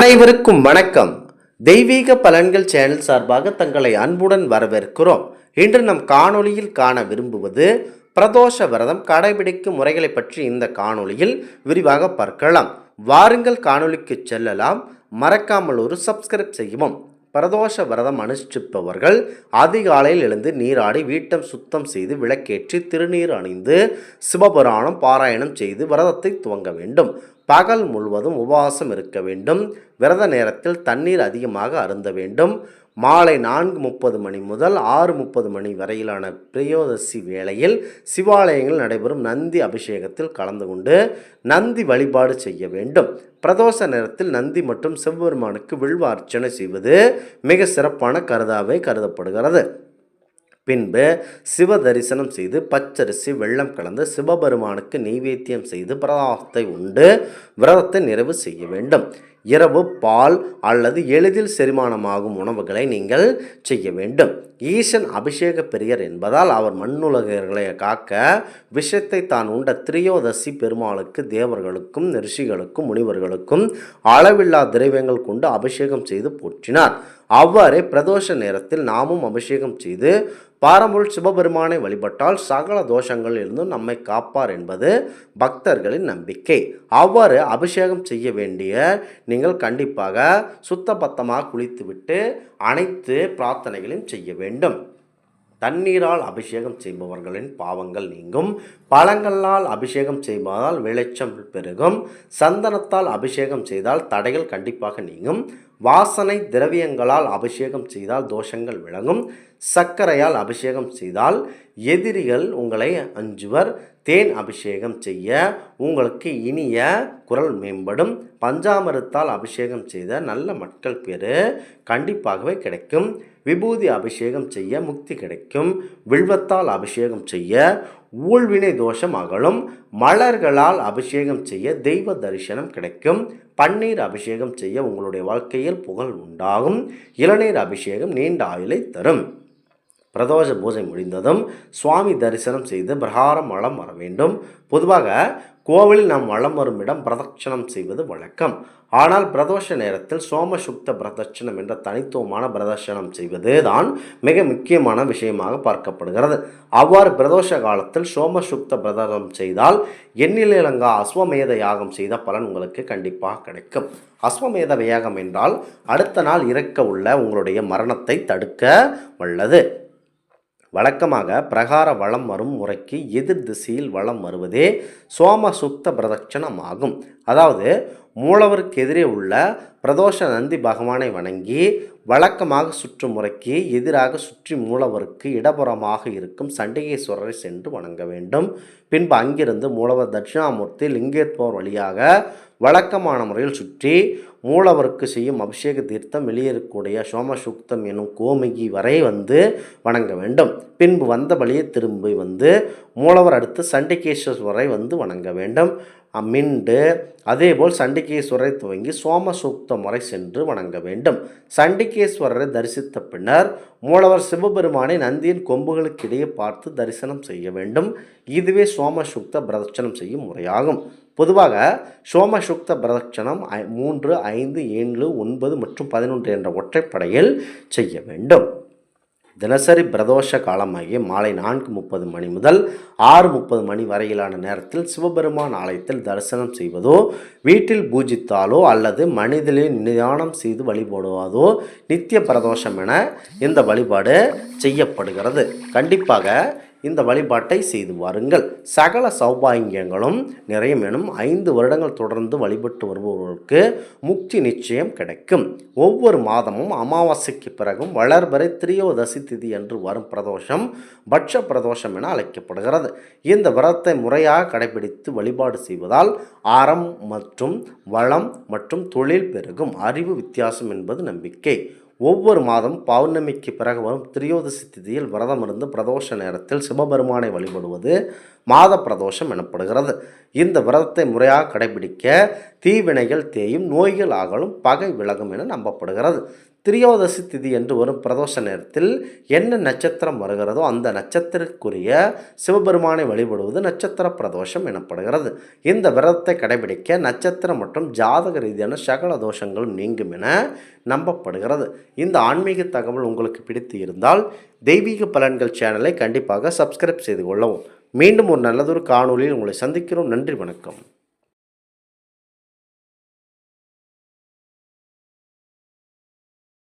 அனைவருக்கும் வணக்கம். தெய்வீக பலன்கள் சேனல் சார்பாக தங்களை அன்புடன் வரவேற்கிறோம். இன்று நம் காணொளியில் காண விரும்புவது பிரதோஷ விரதம் கடைபிடிக்கும் முறைகளை பற்றி இந்த காணொளியில் விரிவாக பார்க்கலாம். வாருங்கள் காணொளிக்கு செல்லலாம். மறக்காமல் ஒரு சப்ஸ்கிரைப் செய்யவும். பிரதோஷ விரதம் அனுஷ்டிப்பவர்கள் அதிகாலையில் எழுந்து நீராடி வீட்டம் சுத்தம் செய்து விளக்கேற்றி திருநீர் அணிந்து சிவபுராணம் பாராயணம் செய்து விரதத்தை துவங்க வேண்டும். பகல் முழுவதும் உபவாசம் இருக்க வேண்டும். விரத நேரத்தில் தண்ணீர் அதிகமாக அருந்த வேண்டும். மாலை நான்கு முப்பது மணி முதல் ஆறு முப்பது மணி வரையிலான பிரியோதசி வேளையில் சிவாலயங்கள் நடைபெறும் நந்தி அபிஷேகத்தில் கலந்து கொண்டு நந்தி வழிபாடு செய்ய வேண்டும். பிரதோஷ நேரத்தில் நந்தி மற்றும் சிவபெருமானுக்கு வில்வ அர்ச்சனை செய்வது மிக சிறப்பான கருதாவே கருதப்படுகிறது. பின்பு சிவ தரிசனம் செய்து பச்சரிசி வெள்ளம் கலந்து சிவபெருமானுக்கு நெய்வேத்தியம் செய்து பிரதாகத்தை உண்டு விரதத்தை நிறைவு செய்ய வேண்டும். இரவு பால் அல்லது எளிதில் செரிமானமாகும் உணவுகளை நீங்கள் செய்ய வேண்டும். ஈசன் அபிஷேக பெரியர் என்பதால் அவர் மண்ணுலகர்களை காக்க விஷத்தை தான் உண்ட திரியோதசி பெருமாளுக்கு தேவர்களுக்கும் ரிஷிகளுக்கும் முனிவர்களுக்கும் அளவில்லா திரவியங்கள் கொண்டு அபிஷேகம் செய்து போற்றினார். அவ்வாறே பிரதோஷ நேரத்தில் நாமும் அபிஷேகம் செய்து பாரம்பொருள் சிவபெருமானை வழிபட்டால் சகல தோஷங்கள் இருந்தும் நம்மை காப்பார் என்பது பக்தர்களின் நம்பிக்கை. அவ்வாறு அபிஷேகம் செய்ய வேண்டிய நீங்கள் கண்டிப்பாக சுத்தபத்தமாக குளித்துவிட்டு அனைத்து பிரார்த்தனைகளையும் செய்ய வேண்டும். தண்ணீரால் அபிஷேகம் செய்பவர்களின் பாவங்கள் நீங்கும். பழங்களால் அபிஷேகம் செய்வதால் வெளிச்சம் பெருகும். சந்தனத்தால் அபிஷேகம் செய்தால் தடைகள் கண்டிப்பாக நீங்கும். வாசனை திரவியங்களால் அபிஷேகம் செய்தால் தோஷங்கள் விளங்கும். சர்க்கரையால் அபிஷேகம் செய்தால் எதிரிகள் உங்களை அஞ்சுவர். தேன் அபிஷேகம் செய்ய உங்களுக்கு இனிய குரல் மேம்படும். பஞ்சாமிரத்தால் அபிஷேகம் செய்த நல்ல மக்கள் பேர் கண்டிப்பாகவே கிடைக்கும். விபூதி அபிஷேகம் செய்ய முக்தி கிடைக்கும். வில்வத்தால் அபிஷேகம் செய்ய ஊழ்வினை தோஷம் அகலும். மலர்களால் அபிஷேகம் செய்ய தெய்வ தரிசனம் கிடைக்கும். பன்னீர் அபிஷேகம் செய்ய உங்களுடைய வாழ்க்கையில் புகழ் உண்டாகும். இளநீர் அபிஷேகம் நீண்ட ஆயுளை தரும். பிரதோஷ பூஜை முடிந்ததும் சுவாமி தரிசனம் செய்து பிரகாரம் வளம் வர வேண்டும். பொதுவாக கோவிலில் நாம் வளம் வரும் இடம் பிரதட்சணம் செய்வது வழக்கம். ஆனால் பிரதோஷ நேரத்தில் சோமசுக்த பிரதட்சணம் என்ற தனித்துவமான பிரதட்சணம் செய்வது தான் மிக முக்கியமான விஷயமாக பார்க்கப்படுகிறது. அவ்வாறு பிரதோஷ காலத்தில் சோமசுப்த பிரதம் செய்தால் எண்ணிலங்கா அஸ்வமேத யாகம் செய்த பலன் உங்களுக்கு கண்டிப்பாக கிடைக்கும். அஸ்வமேத யாகம் என்றால் அடுத்த நாள் இறக்க உள்ள உங்களுடைய மரணத்தை தடுக்க வல்லது. வழக்கமாக பிரகார வளம் வரும் முறைக்கு எதிர் திசையில் வளம் வருவதே சோம சுக்த பிரதட்சணம் ஆகும் அதாவது மூலவருக்கு எதிரே உள்ள பிரதோஷ நந்தி பகவானை வணங்கி வழக்கமாக சுற்றும் முறைக்கு எதிராக சுற்றி மூலவருக்கு இடப்புறமாக இருக்கும் சண்டிகேஸ்வரரை சென்று வணங்க வேண்டும். பின்பு அங்கிருந்து மூலவர் தட்சிணாமூர்த்தி லிங்கேத்வர் வழியாக வழக்கமான முறையில் சுற்றி மூலவருக்கு செய்யும் அபிஷேக தீர்த்தம் வெளியேறக்கூடிய சோமசுக்தம் எனும் கோமிகி வரை வந்து வணங்க வேண்டும். பின்பு வந்த வழியை திரும்பி வந்து மூலவர் அடுத்து சண்டிகேஸ்வரரை வந்து வணங்க வேண்டும். மிண்டு அதேபோல் சண்டிகேஸ்வரரை துவங்கி சோமசூக்த முறை சென்று வணங்க வேண்டும். சண்டிகேஸ்வரரை தரிசித்த பின்னர் மூலவர் சிவபெருமானை நந்தியின் கொம்புகளுக்கு இடையே பார்த்து தரிசனம் செய்ய வேண்டும். இதுவே சோமசுக்த பிரதட்சணம் செய்யும் முறையாகும். பொதுவாக சோமசுக்த பிரதட்சணம் ஐ மூன்று ஐந்து ஏழு ஒன்பது மற்றும் பதினொன்று என்ற ஒற்றைப்படையில் செய்ய வேண்டும். தினசரி பிரதோஷ காலமாகிய மாலை நான்கு முப்பது மணி முதல் ஆறு முப்பது மணி வரையிலான நேரத்தில் சிவபெருமான் ஆலயத்தில் தரிசனம் செய்வதோ வீட்டில் பூஜித்தாலோ அல்லது மனிதனில் நிதானம் செய்து வழிபடுவதோ நித்திய பிரதோஷம் என இந்த வழிபாடு செய்யப்படுகிறது. கண்டிப்பாக இந்த வழிபாட்டை செய்து வாருங்கள். சகல சௌபாகியங்களும் நிறையும் எனும் ஐந்து வருடங்கள் தொடர்ந்து வழிபட்டு வருபவர்களுக்கு முக்தி நிச்சயம் கிடைக்கும். ஒவ்வொரு மாதமும் அமாவாசைக்கு பிறகும் வளர்பறை திரியோதசி திதி என்று வரும் பிரதோஷம் பட்ச பிரதோஷம் என அழைக்கப்படுகிறது. இந்த விரதத்தை முறையாக கடைபிடித்து வழிபாடு செய்வதால் அறம் மற்றும் வளம் மற்றும் தொழில் பெருகும். அறிவு வித்தியாசம் என்பது நம்பிக்கை. ஒவ்வொரு மாதம் பௌர்ணமிக்கு பிறகு வரும் திரியோதசி திதியில் விரதம் இருந்து பிரதோஷ நேரத்தில் சிவபெருமானை வழிபடுவது மாத பிரதோஷம் எனப்படுகிறது. இந்த விரதத்தை முறையாக கடைபிடிக்க தீவினைகள் தேயும் நோய்கள் ஆகலும் பகை விலகும் என நம்பப்படுகிறது. திரியோதசி திதி என்று வரும் பிரதோஷ நேரத்தில் என்ன நட்சத்திரம் வருகிறதோ அந்த நட்சத்திரக்குரிய சிவபெருமானை வழிபடுவது நட்சத்திர பிரதோஷம் எனப்படுகிறது. இந்த விரதத்தை கடைபிடிக்க நட்சத்திரம் மற்றும் ஜாதக ரீதியான சகல தோஷங்களும் நீங்கும் என நம்பப்படுகிறது. இந்த ஆன்மீக தகவல் உங்களுக்கு பிடித்து இருந்தால் தெய்வீக பலன்கள் சேனலை கண்டிப்பாக சப்ஸ்கிரைப் செய்து கொள்ளவும். மீண்டும் ஒரு நல்லதொரு காணொலியில் உங்களை சந்திக்கிறோம். நன்றி வணக்கம்.